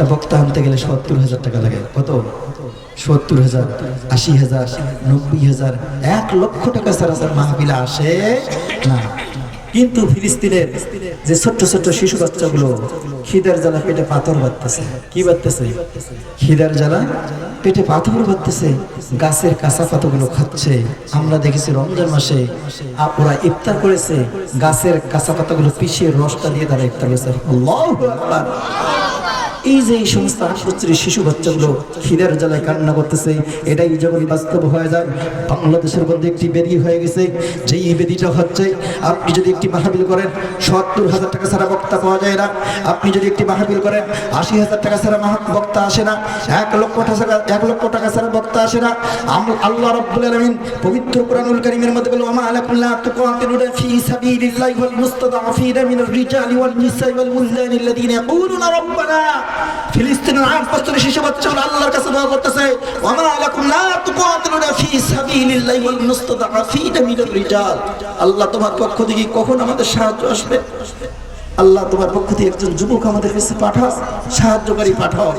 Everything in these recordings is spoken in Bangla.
একটা বক্তা আনতে গেলে সত্তর হাজার টাকা লাগে। কত? সত্তর হাজার, আশি হাজার, নব্বই হাজার, এক লক্ষ টাকা ছাড়া তার মাহফিলে আসে না। কিন্তু ফিলিস্তিনের যে ছোট্ট ছোট্ট শিশু বাচ্চাগুলো, খিদার জ্বালা পেটে পাথর বাঁধতেছে। কি বাঁধতেছে? খিদার জ্বালা পেটে পাথর বাঁধতেছে। গাছের কাঁচা পাতাগুলো খাচ্ছে। আমরা দেখেছি রমজান মাসে ওরা ইফতার করেছে। গাছের কাঁচা পাতাগুলো পিষিয়ে রসটা দিয়ে তারা ইফতার করেছে। এই যে এই সমস্ত আট শিশু বাচ্চাগুলো খিদের জ্বালায় কান্না করতেছে, এটাই যখন বাস্তব হয়ে যায়, বাংলাদেশের মধ্যে একটি বেদি হয়ে গেছে, যেই বেদিটা হচ্ছে, আপনি যদি একটি মাহাবিল করেন, সত্তর হাজার টাকা ছাড়া বক্তা পাওয়া যায় না। আপনি যদি একটি মাহাবিল করেন, আশি হাজার টাকা ছাড়া বক্তা আসে না, এক লক্ষ টাকা এক লক্ষ টাকা ছাড়া বক্তা আসে না। আল্লাহ রাব্বুল আলামিন পবিত্র কুরআনুল কারীমের মধ্যে বলে ওমা আলাকুম লা তুকাতিলুনা ফি সাবিলিল্লাহি ওয়াল মুস্তাদআফিনা মিনার রিজালি ওয়াল নিসাই ওয়াল উলদানি আল্লাযীনা ইয়াকুলুনা রাব্বানা। ফিলিস্তিনের আট বছরের শিশু বাচ্চাগুলো আল্লাহর কাছে দোয়া করতেছে ওমা আলাকুম লা তুকাতিলুনা ফি সাবিলিল্লাহি ওয়াল মুস্তাদআফিনা মিনার রিজাল। আল্লাহ তোমার পক্ষ থেকে কখন আমাদের সাহায্য আসবে? আল্লাহ তোমার পক্ষ থেকে একজন যুবক আমাদের কাছে পাঠাও, সাহায্যকারী পাঠাও।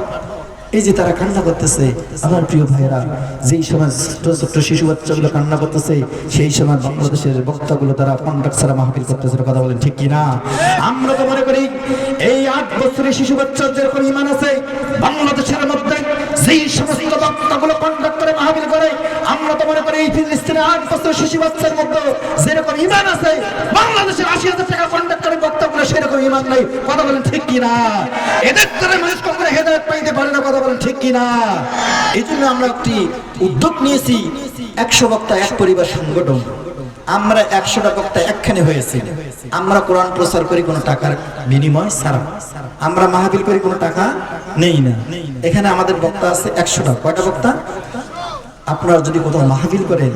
এই যে তারা কান্না করতেছে, আমার প্রিয় ভাইয়েরা, যেই সময় ছোট ছোট্ট শিশু বাচ্চাগুলো কান্না করতেছে, সেই সময় বাংলাদেশের বক্তাগুলো তারা কন্ট্রাক্ট ছাড়া মাহফিল করতেছে কথা বলেন ঠিক কি না আমরা তো মনে করি বছরের শিশু বাচ্চার যেরকম ইমান আছে, বাংলাদেশের মধ্যে যেই সমস্ত বক্তাগুলো কন্ট্রাক্ট করে মাহফিল করে, আমরা তো মনে করি এই ফিলিস্তিনের আট বছরের শিশু বাচ্চার মধ্যে যেরকম ইমান আছে, বাংলাদেশের আশি হাজার টাকা কন্ট্রাক্ট করে বক্তাগুলো সেরকম ইমান নাই। কথা বলেন ঠিক কি না এদের দ্বারা মানুষ কখনো হেদায়ত পাইতে পারে না, কথা বলেন ঠিক কি না এই জন্য আমরা একটি উদ্যোগ নিয়েছি, একশো বক্তা, এক পরিবার সংগঠন। আমরা একশোটা বক্তা একখানে হয়েছি। আমরা কোরআন প্রচার করি কোনো টাকার বিনিময় সারা আমরা মাহাবিল করি কোনো টাকা নেই না। এখানে আমাদের বক্তা আছে একশোটা। কয়টা বক্তা? আপনারা যদি কোথাও মাহাবিল করেন,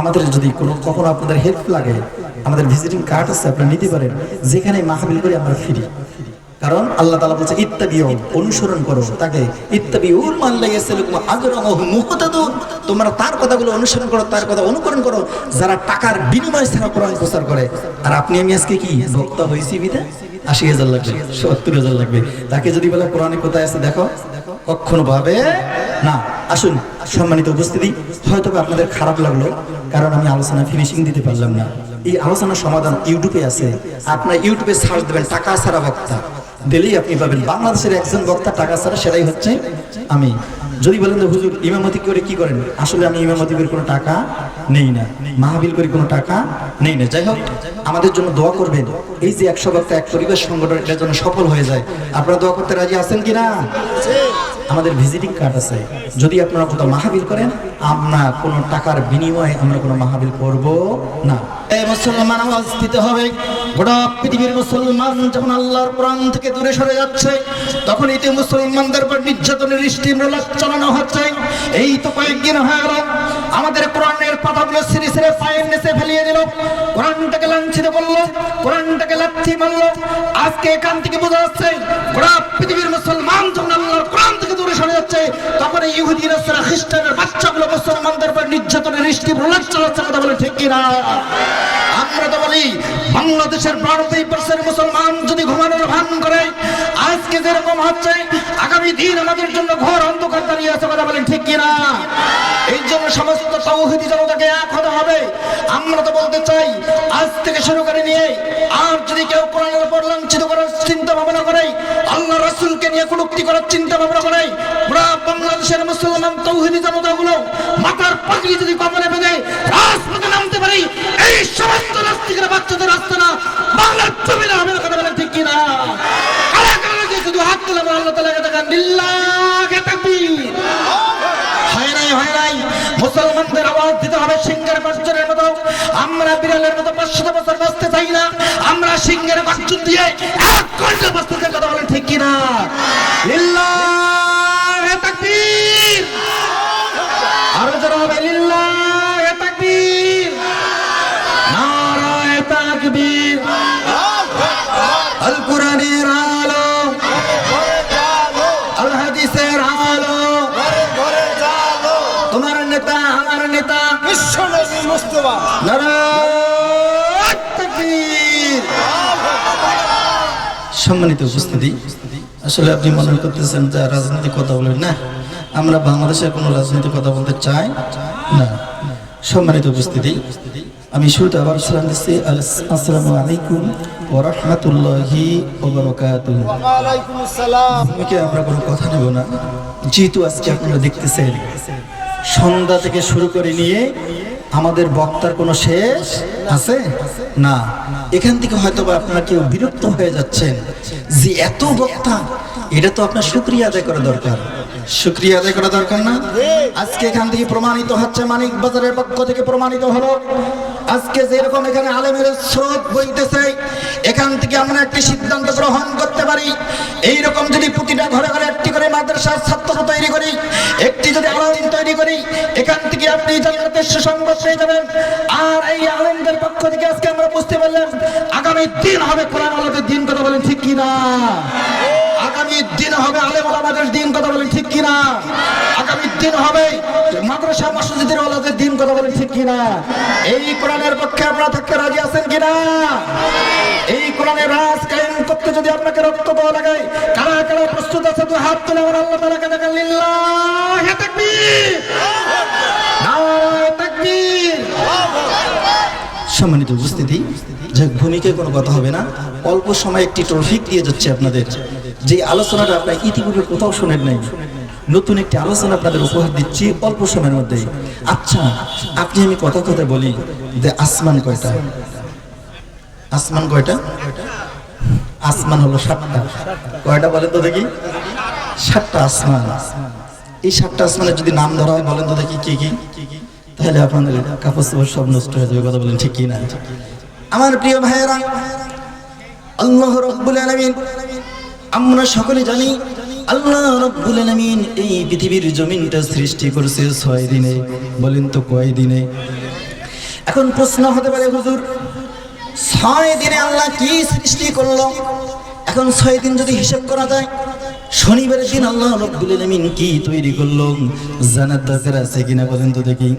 আমাদের যদি কোনো কখনো আপনাদের হেল্প লাগে, আমাদের ভিজিটিং কার্ড আছে, আপনারা নিতে পারেন। যেখানে মাহাবিল করি আমরা ফিরি কারণ আল্লাহ তাআলা বলছে, ইত্তাবিউ, অনুসরণ করো তাকে। ইত্তাবিউল লা আজরাহু মুহতাদুন। তোমরা তার কথাগুলো অনুসরণ করো, তার কথা অনুকরণ করো। যারা টাকার বিনিময়ে ছাড়া কোরআন প্রচার করে, আর আপনি আমি আজকে কি, বক্তা হইছি বিদে? আশি হাজার লাগবে, সত্তর হাজার লাগবে। তাকে যদি বলে, কোরআনে কোথায় আছে দেখো? কখনো ভাবে না। আসুন, সম্মানিত উপস্থিতি হয়তো আপনাদের খারাপ লাগল, কারণ আমি আলোচনা ফিনিশিং দিতে পারলাম না। এই আলোচনার সমাধান ইউটিউবে আছে। আপনার ইউটিউবে সার্চ দেবেন, টাকা ছাড়া বক্তা। দিলেই আপনি পাবেন। বাংলাদেশের একজন বক্তা টাকা ছাড়া সেটাই হচ্ছে আমি। যদি বলেন হুজুর ইমামতি করে কি করেন? আসলে আমি ইমামতি করে কোনো টাকা নেই না। মাহবিল করে কোনো টাকা নেই না। যাই হোক, আমাদের জন্য দোয়া করবেন। এই যে একশো বক্তা, এক পরিবেশ সংগঠন এটার জন্য সফল হয়ে যায়। আপনারা দোয়া করতে রাজি আছেন কিনা? আমাদের ভিজিটিং কার্ড আছে। যদি আপনারা কোথাও মাহাবিল করেন, আমরা কোনো টাকার বিনিময়ে আমরা কোনো মাহাবিল করব না। এই মুসলমান আওয়াজ দিতে হবে। গোটা পৃথিবীর মুসলমান যখন আল্লাহর কোরআন থেকে দূরে সরে যাচ্ছে, তখন এতে মুসলমানদের উপর নির্যাতনের স্টিমরোলার চালানো হচ্ছে, এই তো কয়েকদিন হয়ে গেল। আমাদের কোরআনের পাতাগুলো সিঁড়ি সিঁড়ে পায়ের নিচে ফেলিয়ে দিল। কোরআনটাকে লাঞ্ছিত করল, কোরআনটাকে লাথি মারলো। আজকে এখান থেকে বোঝা যাচ্ছে, গোটা পৃথিবীর মুসলমান যখন আল্লাহর কোরআন থেকে দূরে সরে যাচ্ছে এই ইহুদি রাস্তারা খ্রিস্টানের বাচ্চাগুলো মুসলমানদের উপর নির্যাতনের নিষ্ঠি চালাচ্ছে কথা বলে, ঠিক কিনা? আমরা তো বলি, বাংলাদেশের বারোতেই পার্সেন্ট মুসলমান যদি ঘুমানোর ভান করে আজকে যেরকম হচ্ছে, আগামী দিন আমাদের জন্য ঘর অন্ধকার দাঁড়িয়ে আছে, কথা বলেন ঠিক কিনা? এই জন্য সমস্ত তৌহিদি জনতাকে এক হতে হবে। আমরা তো বলতে চাই, আজ থেকে শুরু করে নিয়ে, আর যদি কেউ কোরআনের উপর লাঞ্ছিত করার চিন্তা ভাবনা করে, আল্লাহ রাসূলকে নিয়ে কুলুক্তি করার চিন্তা ভাবনা করে, পুরা বাংলাদেশের মুসলমান তৌহিদি জনতাগুলো মাথার পাগড়ি যদি কবরে বেঁধে রাজপথে নামতে পারি, এই সমস্ত নাস্তিকের বাচ্চাদের রাস্তা না বাংলার জমিনে হবে না কথা বলেন ঠিক কিনা কারা কারা যে শুধু হাত তুলে আমার আল্লাহ তাআলাকে দেখান লিল্লাহি তাকবীর হয় নাই হয় নাই মুসলমানদের আওয়াজ দিতে হবে সিংহের গর্জনের মতো আমরা বিড়ালের মতো পাঁচশত বছর বাঁচতে চাই না আমরা সিংহের গর্জন দিয়ে এক ঘণ্টা চাই কথা বলেন ঠিক কিনা? লিল্লাহি তাকবীর। আরও জোরে হবে লিল্লাহি তাকবীর। নারায়ে তাকবীর। আল কোরআনের আলো। আল হাদিসের আলো। তোমার নেতা আমার নেতা। বিশ্বনবী মুস্তফা। নারায়ণ তাকবীর। সম্মানিত উপস্থিতি। আসলে আপনি মনে করতেছেন যে রাজনীতি কথা বলেন না? আমরা বাংলাদেশের কোনো রাজনীতি কথা বলতে চাই না। সম্মানিত উপস্থিতি, আমি শুরুতে আবার সালাম দিচ্ছি। আস- আসসালামু আলাইকুম ও রহমতুল্লাহি আমরা কোনো কথা নেব না। যেহেতু আজকে আপনারা দেখতেছেন, সন্ধ্যা থেকে শুরু করে নিয়ে আমাদের বক্তার কোনো শেষ আছে? না। এখান থেকে হয়তো বা আপনারা কেউ বিরক্ত হয়ে যাচ্ছেন। যে এত বক্তা, এটা তো আপনার শুক্রিয়া আদায় করা দরকার। শুক্রিয়া আদায় করা দরকার না। আজকে এখান থেকে প্রমাণিত হচ্ছে মানিক বাজারের পক্ষ থেকে প্রমাণিত হলো। আজকে যেরকম এখানে আলেমের স্রোত বইতেছে, এখান থেকে আমরা একটি সিদ্ধান্ত গ্রহণ করতে পারি। এইরকম যদি প্রতিটা ঘরে ঘরে একটি করে মাদ্রাসার ছাত্র তৈরি করি, একটি যদি আলাদিন তৈরি করি, এখান থেকে আপনি জান্নাতের সুসংবাদ পেয়ে যাবেন। আর এই আলেমদের পক্ষ থেকে আজকে আমরা বুঝতে পারলাম, আগামী দিন হবে কোরআন আলোকের দিন কথা বলেন ঠিক কিনা। আগামী দিন হবে আলেম ওলামাদের দিন, কথা বলেন ঠিক কিনা? আগামী দিন হবে মাদ্রাসা মসজিদের ওলাদের দিন, কথা বলেন ঠিক কিনা? এই কোরআনের পক্ষে আপনারা থাকতে রাজি আছেন কিনা? এই কোরআনের রাজ কায়েম করতে যদি আপনাকে রক্ত দেওয়া লাগে, কারা কারা প্রস্তুত আছে তুই হাত তুলে আমার আল্লাহ তাআলাকে দেখান, লিল্লাহি তাকবীর। নারায়ে সম্মানিত উপস্থিতি যে ভূমিকায় কোনো কথা হবে না। অল্প সময় একটি ট্রফিক দিয়ে যাচ্ছে আপনাদের। যে আলোচনাটা আপনার ইতিপূর্বে কোথাও শোনেন নাই, নতুন একটি আলোচনা আপনাদের উপহার দিচ্ছি অল্প সময়ের মধ্যে। আচ্ছা আপনি আমি কথা কথা বলি যে আসমান কয়টা? আসমান কয়টা? আসমান হলো সাতটা। কয়টা বলেন তো দেখি? সাতটা আসমান। এই সাতটা আসমানের যদি নাম ধরা হয়, বলেন তো দেখি কি কি। তাহলে আপনাদের কাপড় চোপড় সব নষ্ট হয়ে যাবে, কথা বলেন ঠিক কি না? আমার প্রিয় ভাইয়েরা, আল্লাহ রব্বুল আলামিন আমরা সকলে জানি আল্লাহ রব্বুল আলামিন এই পৃথিবীর জমিনটা সৃষ্টি করেছে ছয় দিনে। বলেন তো কয় দিনে? এখন প্রশ্ন হতে পারে, হুজুর, ছয় দিনে আল্লাহ কি সৃষ্টি করল? এখন ছয় দিন যদি হিসাব করা যায়, শনিবারের দিন আল্লাহ রব্বুল আলামিন কি তৈরি করল? জানার দরকার আছে কিনা বলেন তো দেখি।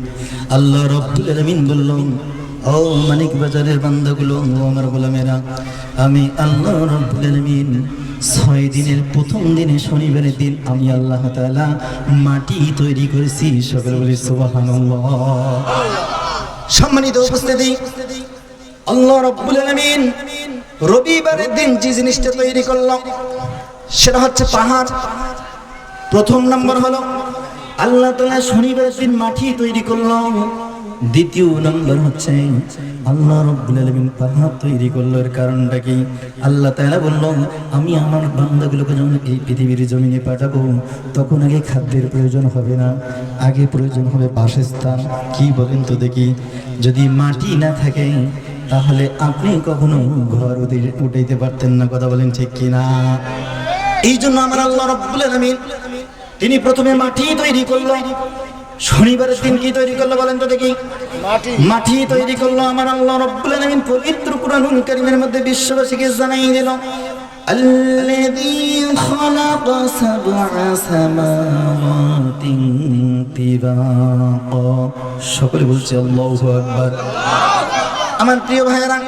আল্লাহ রব্বুল আলামিন বলল, ও মানিক বাজারের বান্দাগুলো আমার গোলামেরা, আমি আল্লাহ রব্বুল আলামিন ছয় দিনের প্রথম দিনে শনিবারের দিন আমি আল্লাহ তাআলা মাটি তৈরি করেছি। সকলে বলি সম্মানিত উপস্থিতি, আল্লাহ রব্বুল আলামিন রবিবারের দিন যে জিনিসটা তৈরি করল সেটা হচ্ছে পাহাড়। প্রথম নম্বর হলো, আল্লাহ তাআলা শনিবারের দিন মাটি তৈরি করল দ্বিতীয় নম্বর হচ্ছে, আল্লাহ রব্বুল আলামিন পাহাড় তৈরি করল। এর কারণটা কি? আল্লাহ তাআলা বলল, আমি আমার বান্দাগুলোকে যখন এই পৃথিবীর জমিনে পাঠাবো, তখন আগে খাদ্যের প্রয়োজন হবে না, আগে প্রয়োজন হবে বাসস্থান। কি বলেন তো দেখি। যদি মাটি না থাকে, তাহলে আপনি কখনো ঘর উঠে- উঠাইতে পারতেন না, কথা বলেন ঠিক কিনা? এই জন্য আমার আল্লাহ রব্বুল আলামিন, তিনি প্রথমে মাটি তৈরি করল শনিবারের দিন কি তৈরি করলো বলেন তো দেখি মাটি মাটি তৈরি করলো আমার আল্লাহ রব্বুল আলামিন পবিত্র কুরআনুল কারীমের মধ্যে বিশ্ববাসীকে জানাই দিল الذي خلق سبع سماوات طباقا সকলে বলছে আল্লাহু আকবার আমার প্রিয় ভাইয়েরা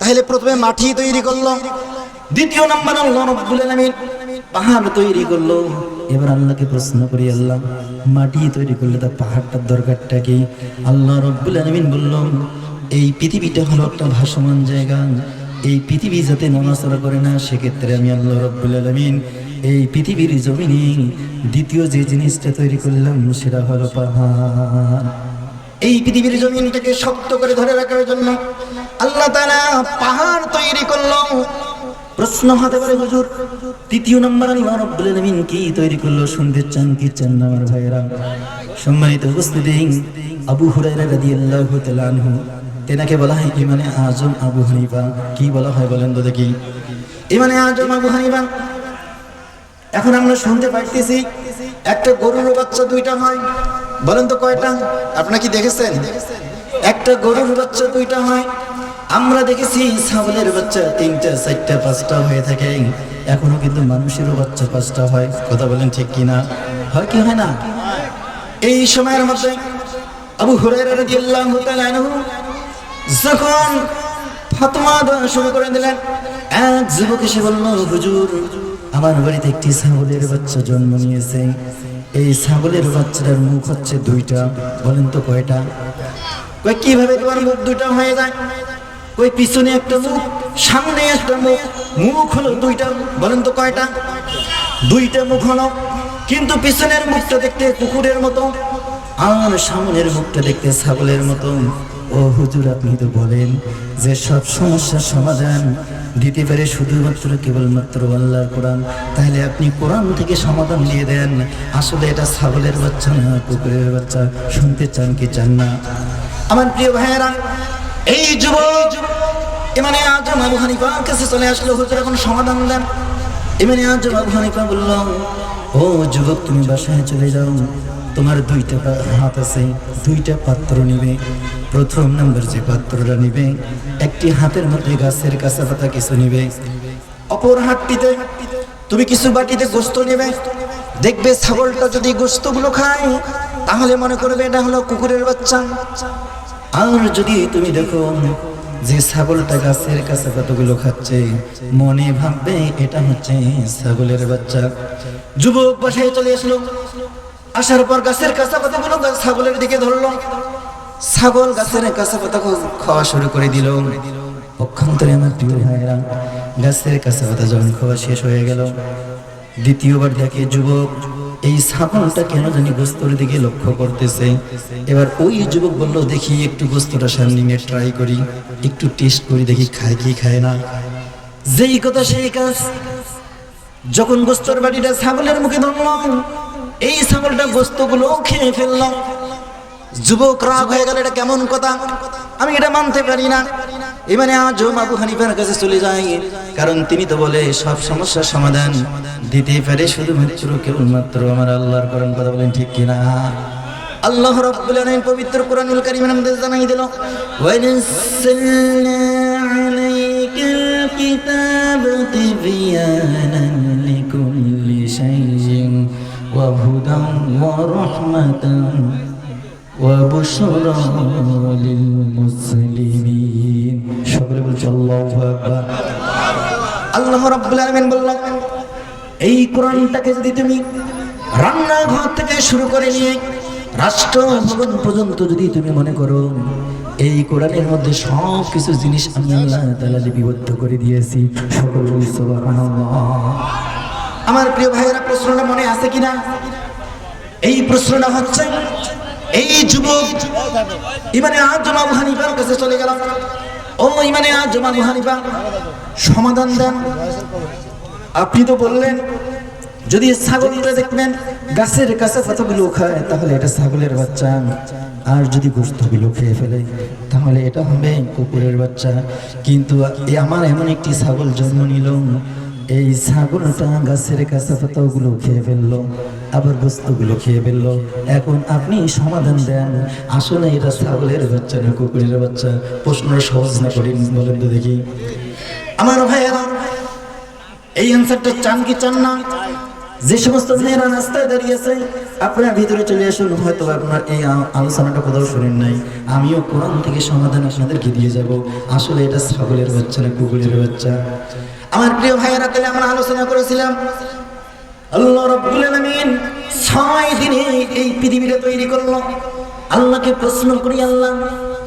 তাহলে প্রথমে মাটি তৈরি করলো দ্বিতীয় নাম্বার আল্লাহ রব্বুল আলামিন পাহাড় তৈরি করল। এবার আল্লাহকে প্রশ্ন করি, আল্লাহ, মাটি তৈরি করলে তার পাহাড়টার দরকারটা কি? আল্লাহ রব্বুল আলামিন বলল, এই পৃথিবীটা হলো একটা ভাসমান জায়গা। এই পৃথিবী যাতে নড়াচড়া করে না, সেক্ষেত্রে আমি আল্লাহ রব্বুল আলামিন এই পৃথিবীর জমিনে দ্বিতীয় যে জিনিসটা তৈরি করলাম, সেটা হলো পাহাড়। এই পৃথিবীর জমিনটাকে শক্ত করে ধরে রাখার জন্য আল্লাহ তাআলা পাহাড় তৈরি করল। প্রশ্ন হতে পারে, হুজুর, তৃতীয় নম্বর আল্লাহ রাব্বুল আলামিন কি তৈরি করল? শুনতে চান কি চান আমার ভাইয়েরা? সম্মানিত উপস্থিতি, আবু হুরায়রা রাদিয়াল্লাহু তাআলা আনহু। তেনাকে বলা হয় ইমানে আজম আবু হানিফা। কি বলা হয় বলেন তো দেখি। ইমানে আজম আবু হানিফা। এখন আমরা শুনতে পাইতেছি, একটা গরুর বাচ্চা দুইটা হয়। বলেন তো কয়টা? আপনারা কি দেখেছেন? একটা গরুর বাচ্চা দুইটা হয়। আমরা দেখেছি ছাগলের বাচ্চা তিনটা, চারটা, পাঁচটা হয়ে থাকে। এখনও কিন্তু মানুষেরও বাচ্চা পাঁচটা হয়। কথা বলেন ঠিক কিনা? হয় কি হয় না? এই সময়ের মধ্যে আবু আনহু যখন ফাতোয়া দেওয়া শুরু করে দিলেন, এক যুবক এসে বলল, হুজুর, আমার বাড়িতে একটি ছাগলের বাচ্চা জন্ম নিয়েছে। এই ছাগলের বাচ্চাটার মুখ হচ্ছে দুইটা। বলেন তো কয়টা? কীভাবে তোমার মুখ দুইটা হয়ে যায়? ওই পিছনে একটা মুখ, সামনে একটা মুখ মুখ হলো দুইটা, বলেন তো কয়টা? দুইটা মুখ হলো, কিন্তু পিছনের মুখটা দেখতে কুকুরের মতো, আর সামনের মুখটা দেখতে ছাগলের মতো। ও হুজুর, আপনি তো বলেন যে সব সমস্যার সমাধান দিতে পারে শুধুমাত্র কেবলমাত্র আল্লাহর কোরআন। তাহলে আপনি কোরআন থেকে সমাধান দিয়ে দেন। আসলে এটা ছাগলের বাচ্চা না, কুকুরের বাচ্চা। শুনতে চান কি চান না? আমার প্রিয় ভাইয়েরা এই যুবক এমানে আজম আবু হানিফার কাছে চলে আসলো। হুজুর এখন সমাধান দেন। এমানে আজম আবু হানিফা বলল, ও যুবক, তুমি বাসায় চলে যাও। তোমার দুইটা হাত আছে, দুইটা পাত্র নিবে। প্রথম নম্বর যে পাত্রটা নিবে, একটি হাতের মধ্যে গাছের কাঁচা পাতা কিছু নিবে। অপর হাতটিতে তুমি কিছু বাটিতে গোস্ত নেবে। দেখবে ছাগলটা যদি গোস্তগুলো খায়, তাহলে মনে করবে এটা হলো কুকুরের বাচ্চা। আর যদি তুমি দেখো যে ছাগলটা গাছের কাছে কতগুলো খাচ্ছে, মনে ভাববে এটা হচ্ছে ছাগলের বাচ্চা। যুবক বাসায় চলে আসলো। আসার পর গাছের কাঁচা পাতাগুলো গা- ছাগলের দিকে ধরলো। ছাগল গাছের পাতা খাওয়া শুরু করে দিল। পক্ষান্তরে আমার প্রিয় ভাইয়েরা, গাছের পাতা যখন খাওয়া শেষ হয়ে গেল? দ্বিতীয়বার দেখে যুবক এই ছাগলটা কেন জানি গোস্তর দিকে লক্ষ্য করতেছে। এবার ওই যুবক বলল, দেখি, একটু গোস্তটা সামনে নিয়ে ট্রাই করি। একটু টেস্ট করি, দেখি খায় কি খায় না। যেই কথা সেই কাজ। যখন গোস্তর বাড়িটা ছাগলের মুখে ধরলাম, এই ছাগলটা গোস্তগুলো খেয়ে ফেললাম। যুবক রাগ হয়ে গেল, এটা কেমন কথা? আমি এটা মানতে পারি না। এবারে আজও আবু হানিফার কাছে চলে যায়, কারণ তিনি তো বলে, সব সমস্যার সমাধান দিতে পারে শুধুমাত্র কেবলমাত্র আমার আল্লাহর করণ কথা বলেন ঠিক কিনা? আল্লাহ রাব্বুল আলামিন পবিত্র কোরআনুল কারীমের আমাদের জানাই দিল ওয়ানাসালনা আলাইকাল কিতাব তিবিয়ানান লিকুল্লি শাইইন ওয়া হুদান ওয়া রাহমাতান ওয়া বুশরা লিল মুসলিমিন। আল্লাহু আকবার। আল্লাহ রাব্বুল আলামিন বললেন, এই কোরআনটাকে যদি তুমি রান্নাঘর থেকে শুরু করে নিয়ে রাষ্ট্র ভবন পর্যন্ত যদি তুমি মনে করো, এই কোরআনের মধ্যে সব কিছু জিনিস আমি আল্লাহ তাআলা লিপিবদ্ধ করে দিয়েছি, সকল আমার প্রিয় ভাইয়েরা, প্রশ্নটা মনে আছে কিনা? এই প্রশ্নটা হচ্ছে, এই যুবক ইমানে আজম আবু হানিফার কাছে চলে গেল। ও ইমানে হানিফা সমাধান দেন। আপনি তো বললেন, যদি ছাগলটা দেখবেন, গাছের কাছে কতগুলো খায়, তাহলে এটা ছাগলের বাচ্চা। আর যদি গোস্তগুলো খেয়ে ফেলে, তাহলে এটা হবে কুকুরের বাচ্চা। কিন্তু আমার এমন একটি ছাগল জন্ম নিল এই ছাগলটা গাছের কাঁচা পাতাগুলো খেয়ে ফেলল, আবার বস্তুগুলো খেয়ে ফেলল। এখন আপনি সমাধান দেন। আসলে এটা ছাগলের বাচ্চা না, কুকুরের বাচ্চা। প্রশ্ন সহজ না করি বলেন তো দেখি। আমার ভাইয়েরা, এই অ্যান্সারটা চান কি চান না? যে সমস্ত মেয়েরা রাস্তায় দাঁড়িয়েছে আপনার ভিতরে চলে আসুন। হয়তো আপনার এই আলোচনাটা কোথাও শুনেন নাই। আমিও কোরআন থেকে সমাধান আপনাদেরকে দিয়ে যাব। আসলে এটা ছাগলের বাচ্চা না, কুকুরের বাচ্চা। আমার প্রিয় ভাইয়েরা, তাহলে আমরা আলোচনা করেছিলাম, আল্লাহ রাব্বুল আলামিন ছয় দিনে এই পৃথিবীটা তৈরি করল। আল্লাহকে প্রশ্ন করি, আল্লাহ,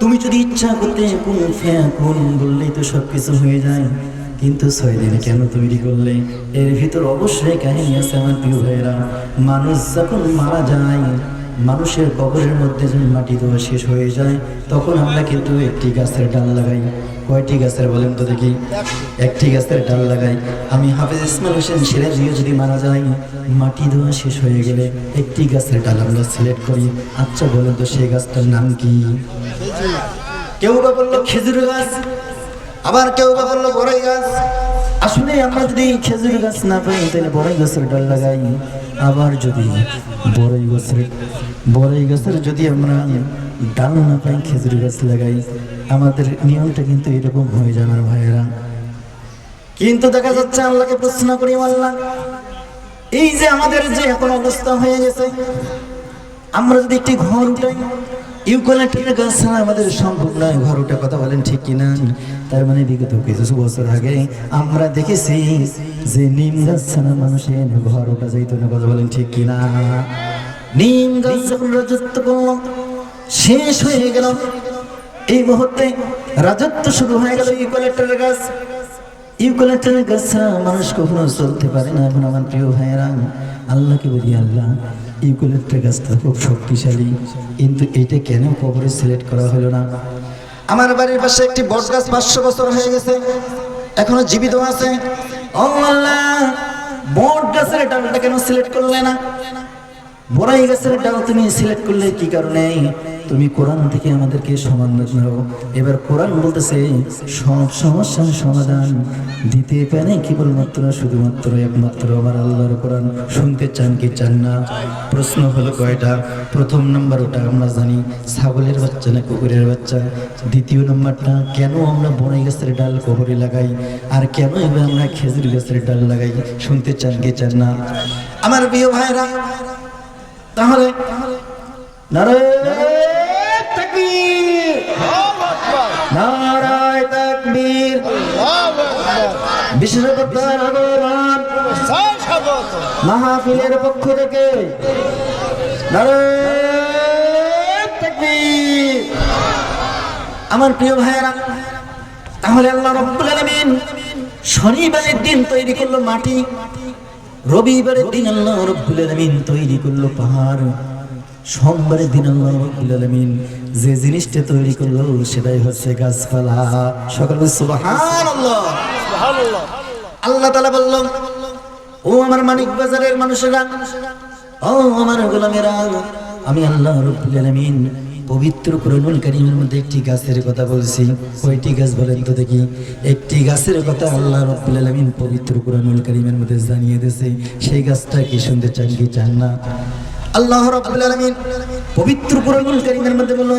তুমি যদি ইচ্ছা করতে কোন ফ্যা কোন বললেই তো সব কিছু হয়ে যায়, কিন্তু ছয় দিনে কেন তৈরি করলে? এর ভিতর অবশ্যই কাহিনী আছে আমার প্রিয় ভাইয়েরা। মানুষ যখন মারা যায়, মানুষের কবরের মধ্যে যখন মাটি দেওয়া শেষ হয়ে যায়, তখন আমরা কিন্তু একটি গাছের ডাল লাগাই। কয়টি গাছের বলেন তো দেখি। একটি গাছের ডাল লাগাই। আমি হাফেজ ইসমাইল হোসেন সিরাজ দিয়ে যদি মারা যাই, মাটি দেওয়া শেষ হয়ে গেলে একটি গাছের ডাল আমরা সিলেক্ট করি। আচ্ছা বলেন তো সেই গাছটার নাম কি? কেউ বা বলল খেজুর গাছ, আবার কেউ বা বলল বড়ই গাছ। আসলে আমরা যদি খেজুর গাছ না পাই, তাহলে বড়ই গাছের ডাল লাগাই। আবার যদি বড়ই গাছের বড়ই গাছের যদি আমরা ডাল না পাই, খেজুর গাছ লাগাই। আমাদের নিয়মটা কিন্তু এরকম হয়ে আমার ভাইয়েরা। কিন্তু দেখা যাচ্ছে আল্লাহকে প্রশ্ন করি, আল্লাহ, এই যে আমাদের যে এখন অবস্থা হয়ে গেছে, আমরা যদি একটি ঘর উঠাই ইউকোলাটির গাছ ছাড়া আমাদের সম্ভব নয় ঘর উঠে কথা বলেন ঠিক কিনা? তার মানে বিগত কিছু বছর আগে আমরা দেখেছি যে নিম গাছ ছাড়া মানুষের ঘর ওটা যাইতো না কথা বলেন ঠিক কিনা? নিম গাছ যখন রাজত্ব করল, শেষ হয়ে গেল। এই মুহূর্তে রাজত্ব শুরু হয়ে গেল ইউক্যালিপ্টাসের গাছ। ইউক্যালিপ্টাসের গাছ ছাড়া মানুষ কখনো চলতে পারে না, এখন আমার প্রিয় ভাইয়েরা। আল্লাহকে বলি আল্লাহ ইউক্যালিপ্টাস গাছটা খুব শক্তিশালী, কিন্তু এটা কেন কবরে সিলেক্ট করা হলো না? আমার বাড়ির পাশে একটি বট গাছ পাঁচশো বছর হয়ে গেছে, এখনও জীবিত আছে। ও আল্লাহ বট গাছের ডালটা কেন সিলেক্ট করলে না? বড়াই গাছের ডাল তুমি সিলেক্ট করলে কি কারণে? তুমি কোরআন থেকে আমাদেরকে সমাধান দাও। এবার কোরআন বলতেছে, সব সমস্যার সমাধান দিতে পারে কেবলমাত্র, শুধুমাত্র, একমাত্র আমার আল্লাহর কোরআন। শুনতে চান কি চান না? প্রশ্ন হলো কয়টা? প্রথম নাম্বার ওটা আমরা জানি, ছাগলের বাচ্চা না কুকুরের বাচ্চা? দ্বিতীয় নাম্বারটা, কেন আমরা বড়াই গাছের ডাল কবরে লাগাই? আর কেন এবার আমরা খেজুর গাছের ডাল লাগাই? শুনতে চান কি চান না? আমার প্রিয় ভাইরা তাহলে নারায় পক্ষ থেকে আমার প্রিয় ভাইয়েরা, তাহলে আল্লাহ রব্বুল আলামিন শনিবারের দিন তৈরি করল মাটি। রবিবারের দিন আল্লাহ রব্বুল আলামিন তৈরি করল পাহাড়। সোমবারের দিন আল্লাহ রব্বুল আলামিন যে জিনিসটা তৈরি করল সেটাই হচ্ছে গাছপালা। সকল সুবহানাল্লাহ। আল্লাহ তাআলা বলল, ও আমার মানিক বাজারের মানুষেরা, ও আমার গোলামেরা, আমি আল্লাহ রব্বুল আলামিন পবিত্র কোরআনুল কারীমের মধ্যে একটি গাছের কথা বলছি। কয়টি গাছ বলেন তো দেখি। একটি গাছের কথা আল্লাহ রব্বুল আলামিন পবিত্র কোরআনুল কারীমের মধ্যে জানিয়ে দিয়েছে। সেই গাছটা কি শুনতে চান কি চান না? আল্লাহ রাব্বুল আলামিন পবিত্র কোরআনুল কারীমের মধ্যে বলল,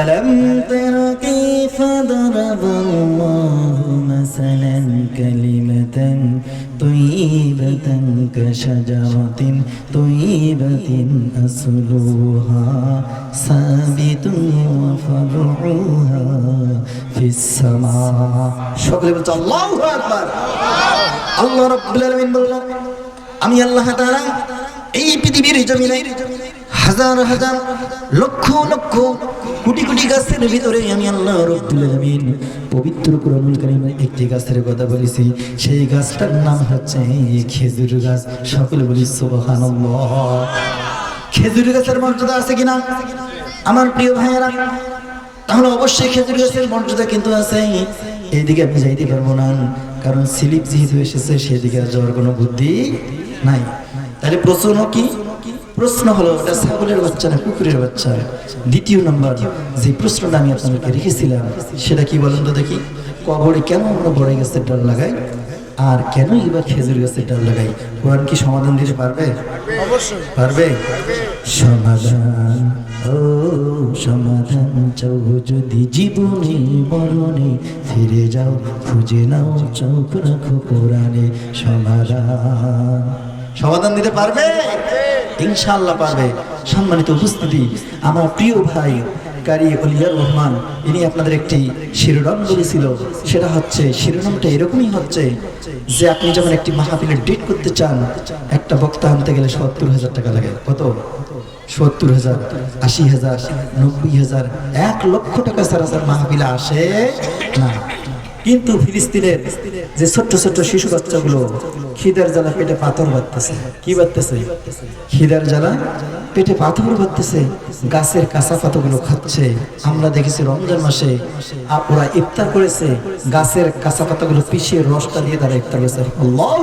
আলাম তারা কাইফা দারাবাল্লাহু মাসালান কালিমাতান তাইয়িবাতান কাশাজারাতিন তাইয়িবাতিন আসলুহা সাবিতুন ওয়া ফারউহা ফিস সামা। সকলে বলছে, আল্লাহু আকবার! আল্লাহ রাব্বুল আলামিন বলল আমি আল্লাহ তাআলা এই পৃথিবীর জমিনে হাজার হাজার লক্ষ লক্ষ কোটি কোটি গাছের ভিতরে আমি আল্লাহ রব্বুল আলামিন পবিত্র কোরআনুল কারীমে একটি গাছের কথা বলেছি। সেই গাছটার নাম হচ্ছে খেজুর গাছ। সকলে বলি সুবহানাল্লাহ। খেজুর গাছের মর্যাদা আছে কিনা? আমার প্রিয় ভাইয়েরা, তাহলে অবশ্যই খেজুর গাছের মর্যাদা কিন্তু আছে। এইদিকে আমি যাইতে পারব না, কারণ স্লিপ যেহেতু এসেছে, সেদিকে আর যাওয়ার কোনো বুদ্ধি নাই। তাহলে প্রশ্ন কি? প্রশ্ন হলো এটা ছাগলের বাচ্চা না কুকুরের বাচ্চা? দ্বিতীয় নাম্বার যে প্রশ্নটা আমি আপনাদেরকে রেখেছিলাম সেটা কি বলেন তো দেখি? কবরে কেন আমরা বড় গাছের ডাল লাগাই? আর কেন এবার খেজুর গাছের ডাল লাগাই? কোরআন কি সমাধান দিতে পারবে? পারবে? সমাধান ও সমাধান চাও যদি জীবনে মরণে ফিরে যাও খুঁজে নাও চোখ রাখো কোরআনে সমাধান। সমাধান দিতে পারবে? ইনশাআল্লাহ পারবে। সম্মানিত উপস্থিতি, আমার প্রিয় ভাই কারি অলিয়ার রহমান, ইনি আপনাদের একটি শিরোনাম বলেছিল। সেটা হচ্ছে, শিরোনামটা এরকমই হচ্ছে যে আপনি যখন একটি মাহফিলের ডেট করতে চান, একটা বক্তা আনতে গেলে সত্তর হাজার টাকা লাগে। কত? সত্তর হাজার, আশি হাজার, নব্বই হাজার, এক লক্ষ টাকা ছাড়া স্যার মাহফিলে আসে না। কিন্তু ফিলিস্তিনের যে ছোট্ট ছোট্ট শিশু বাচ্চাগুলো, খিদার জ্বালা পেটে পাথর বাঁধতেছে। কি বাঁধতেছে? খিদার জ্বালা পেটে পাথর বাঁধতেছে। গাছের কাঁচা পাতাগুলো খাচ্ছে। আমরা দেখেছি রমজান মাসে ওরা ইফতার করেছে। গাছের কাঁচা পাতাগুলো পিষিয়ে রসটা দিয়ে তারা ইফতার করেছে। আল্লাহ।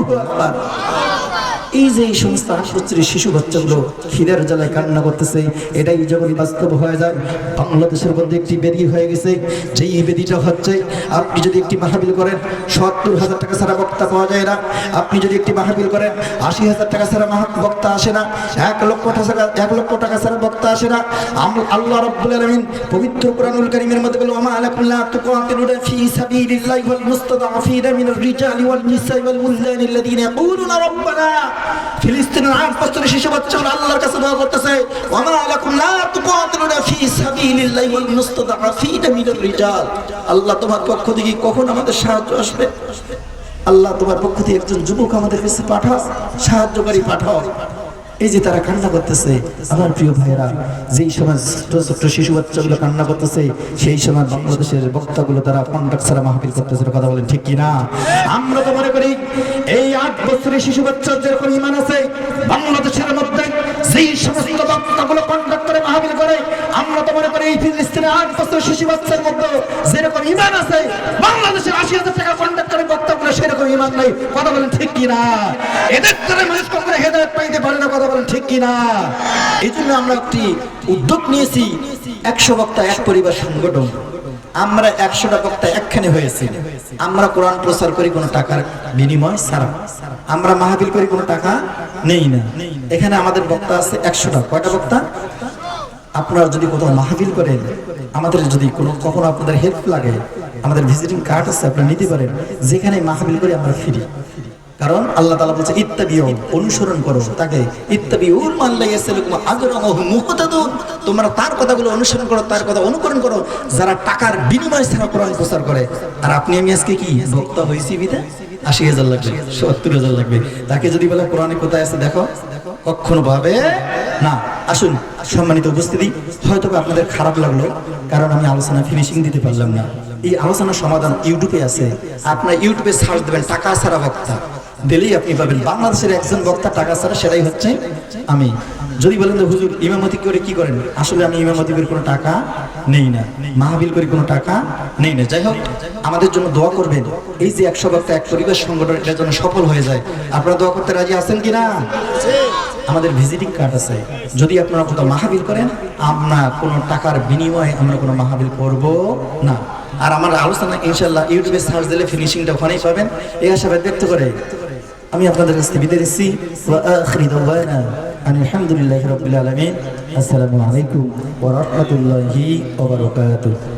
এই যে এই সমস্ত আশপাশের শিশু বাচ্চাগুলো খিদের জ্বালায় কান্না করতেছে, এটাই যখন বাস্তব হয়ে যায়, বাংলাদেশের মধ্যে একটি বেদি হয়ে গেছে, যেই বেদিটা হচ্ছে, আপনি যদি একটি মাহাবিল করেন, সত্তর হাজার টাকা ছাড়া বক্তা পাওয়া যায় না। আপনি যদি একটি মাহাবিল করেন, আশি হাজার টাকা ছাড়া বক্তা আসে না, এক লক্ষ টাকা এক লক্ষ টাকা ছাড়া বক্তা আসে না। আম- আল্লাহ রাব্বুল আলামিন পবিত্র কোরআনুল কারীমের মধ্যে বলে ওমা আলাকুল্লাহ তো তুকাতিলুনা ফি সাবিলিল্লাহি ওয়াল মুস্তাদাফিনা মিনার রিজালি ওয়াল নিসাই ওয়াল উলদানি আল্লাযীনা ইয়াকুলুনা রাব্বানা। ফিলিস্তিনের আট বছরের শিশু বাচ্চাগুলো আল্লাহর কাছে দোয়া করতেছে আল্লাহ তোমার পক্ষ থেকে কখন আমাদের সাহায্য আসবে? আল্লাহ তোমার পক্ষ থেকে একজন যুবক আমাদের কাছে পাঠাও, সাহায্যকারী পাঠাও। এই যে তারা কান্না করতেছে, আমার প্রিয় ভাইয়েরা, যেই সময় ছোট ছোট্ট শিশু বাচ্চাগুলো কান্না করতেছে, সেই সময় বাংলাদেশের বক্তাগুলো তারা কন্ট্রাক্ট ছাড়া মাহফিল করতেছে কথা বলেন ঠিক কিনা? আমরা তো করি এই আট বছরের শিশু বাচ্চার যেরকম ইমান আছে, বাংলাদেশের মধ্যে সেই সমস্ত বক্তাগুলো কন্ট্রাক্ট করে মাহফিল করে, আমরা তো মনে করি এই ফিলিস্তিনের আট বছরের শিশু বাচ্চার মধ্যে যেরকম ইমান আছে, বাংলাদেশের আশি হাজার টাকা কন্ট্রাক্ট করে বক্তাগুলো সেরকম ইমান নাই। কথা বলেন ঠিক কিনা? এদের দ্বারা মানুষ করে হেদায়ত পাইতে পারে না, কথা বলেন ঠিক কিনা? এই জন্য আমরা একটি উদ্যোগ নিয়েছি, একশো বক্তা, এক পরিবার সংগঠন। আমরা একশোটা বক্তা একখানে হয়েছি। আমরা কোরআন প্রচার করি কোনো টাকার বিনিময় ছাড়া। আমরা মাহাবিল করি কোনো টাকা নেই না। এখানে আমাদের বক্তা আছে একশোটা। কয়টা বক্তা? আপনারা যদি কোথাও মাহাবিল করেন, আমাদের যদি কোনো কখনো আপনাদের হেল্প লাগে, আমাদের ভিজিটিং কার্ড আছে, আপনারা নিতে পারেন। যেখানে মাহাবিল করি আমরা ফিরি কারণ আল্লাহ তাআলা বলছে ইত্তাবিউ অনুসরণ করো। তাকে মুহতাদুন তোমরা তার কথাগুলো অনুসরণ করো, তার কথা অনুকরণ করো। যারা টাকার বিনিময়ে ছাড়া কোরআন প্রচার করে, আর আপনি, আমি আজকে কি, বক্তা হইছি বিদা? আশি হাজার লাগবে, সত্তর হাজার লাগবে। তাকে যদি বলে, কোরআনে কোথায় আছে, দেখো। কখনো ভাবে না। আসুন, সম্মানিত উপস্থিতি হয়তো আপনাদের খারাপ লাগল, কারণ আমি আলোচনা ফিনিশিং দিতে পারলাম না। এই আলোচনার সমাধান ইউটিউবে আছে। আপনার ইউটিউবে সার্চ দেবেন, টাকা ছাড়া বক্তা। দিলেই আপনি পাবেন। বাংলাদেশের একজন বক্তা টাকা ছাড়া সেটাই হচ্ছে আমি। যদি বলেন যে, হুজুর, ইমামতি করে কি করেন? আসলে আমি ইমামতি করে কোনো টাকা নেই না। মাহবিল করে কোনো টাকা নেই না। যাই হোক, আমাদের জন্য দোয়া করবেন। এই যে একশো বক্তা, এক পরিবেশ সংগঠন এটার জন্য সফল হয়ে যায়। আপনারা দোয়া করতে রাজি আছেন কি না আমাদের ভিজিটিং কার্ড আছে। যদি আপনারা কোথাও মাহবিল করেন, আমরা কোনো টাকার বিনিময়ে আমরা কোনো মাহাবিল করব না। আর আমার আলোচনা ইনশাল্লাহ ইউটিউবে সার্চ দিলে ফিনিশিংটা ওখানেই পাবেন। এই আশাবাদ ব্যক্ত করে। আমি আপনাদের কাছ থেকে বিদায় নিচ্ছি ওয়া আখিরি দাওয়ানা আনিল হামদুলিল্লাহি রাব্বিল আলামিন আসসালামু আলাইকুম ওয়া রাহমাতুল্লাহি ওয়া বারাকাতুহু